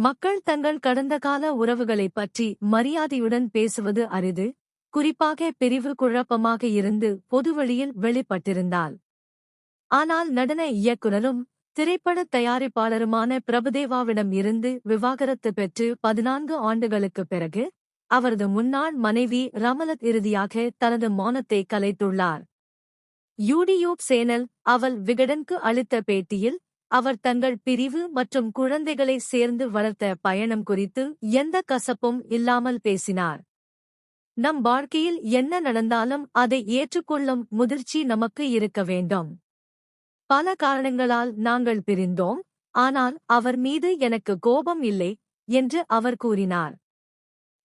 மக்கள் தங்கள் கடந்த கால உறவுகளைப் பற்றி மரியாதையுடன் பேசுவது அரிது. குறிப்பாக பிரிவு குழப்பமாக இருந்து பொதுவழியில் வெளிப்பட்டிருந்தால். ஆனால் நடன இயக்குனரும் திரைப்பட தயாரிப்பாளருமான பிரபுதேவாவிடம் இருந்து விவாகரத்து பெற்று பதினான்கு ஆண்டுகளுக்குப் பிறகு அவரது முன்னாள் மனைவி ரமலத் இறுதியாக தனது மௌனத்தை கலைத்துள்ளார். யூடியூப் சேனல் அவள் விகடனுக்கு அளித்த பேட்டியில் அவர் தங்கள் பிரிவு மற்றும் குழந்தைகளை சேர்ந்து வளர்த்த பயணம் குறித்து எந்த கசப்பும் இல்லாமல் பேசினார். நம் வாழ்க்கையில் என்ன நடந்தாலும் அதை ஏற்றுக்கொள்ளும் முதிர்ச்சி நமக்கு இருக்க வேண்டும். பல காரணங்களால் நாங்கள் பிரிந்தோம் ஆனால் அவர் மீது எனக்கு கோபம் இல்லை என்று அவர் கூறினார்.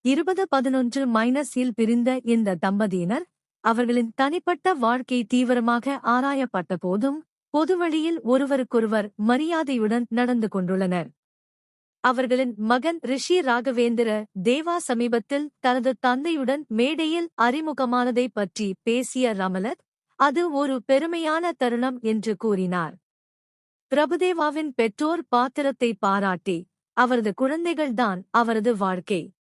இருபது பதினொன்று மைனஸ் இல் பிரிந்த இந்த தம்பதியினர் அவர்களின் தனிப்பட்ட வாழ்க்கை தீவிரமாக ஆராயப்பட்ட போதும் பொதுவழியில் ஒருவருக்கொருவர் மரியாதையுடன் நடந்து கொண்டுள்ளனர். அவர்களின் மகன் ரிஷி ராகவேந்திர தேவா சமீபத்தில் தனது தந்தையுடன் மேடையில் அறிமுகமானதைப் பற்றி பேசிய ரமலத் அது ஒரு பெருமையான தருணம் என்று கூறினார். பிரபுதேவாவின் பெற்றோர் பாத்திரத்தை பாராட்டி அவரது குழந்தைகள்தான் அவரது வாழ்க்கை.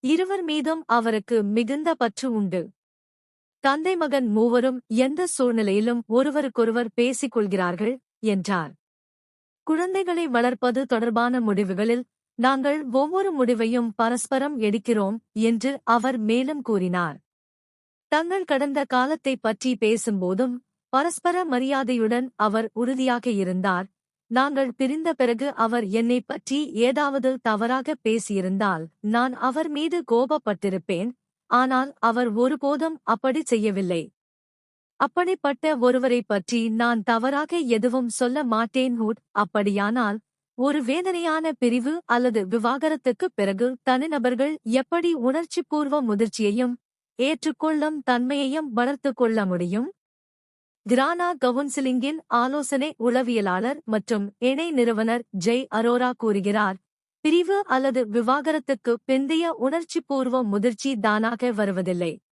இருவர் மீதும் அவருக்கு மிகுந்த பற்று உண்டு. தந்தை மகன் மூவரும் எந்த சூழ்நிலையிலும் ஒருவருக்கொருவர் பேசிக் கொள்கிறார்கள் என்றார். குழந்தைகளை வளர்ப்பது தொடர்பான முடிவுகளில் நாங்கள் ஒவ்வொரு முடிவையும் பரஸ்பரம் எடுக்கிறோம் என்று அவர் மேலும் கூறினார். தங்கள் கடந்த காலத்தை பற்றி பேசும்போதும் பரஸ்பர மரியாதையுடன் அவர் உறுதியாக இருந்தார். நாங்கள் பிரிந்த பிறகு அவர் என்னைப் பற்றி ஏதாவது தவறாக பேசியிருந்தால் நான் அவர் மீது கோபப்பட்டிருப்பேன் ஆனால் அவர் ஒருபோதும் அப்படி செய்யவில்லை. அப்படிப்பட்ட ஒருவரைப் பற்றி நான் தவறாக எதுவும் சொல்ல மாட்டேன் ஹூட். அப்படியானால் ஒரு வேதனையான பிரிவு அல்லது விவாகரத்துக்குப் பிறகு தனிநபர்கள் எப்படி உணர்ச்சிபூர்வ முதிர்ச்சியையும் ஏற்றுக்கொள்ளும் தன்மையையும் வளர்த்துக் கொள்ள முடியும்? கிரானா கவுன்சிலிங்கின் ஆலோசனை உளவியலாளர் மற்றும் இணை நிறுவனர் ஜெய் அரோரா கூறுகிறார் பிரிவு அல்லது விவாகரத்துக்கு பிந்தைய உணர்ச்சிபூர்வ முதிர்ச்சி தானாக வருவதில்லை.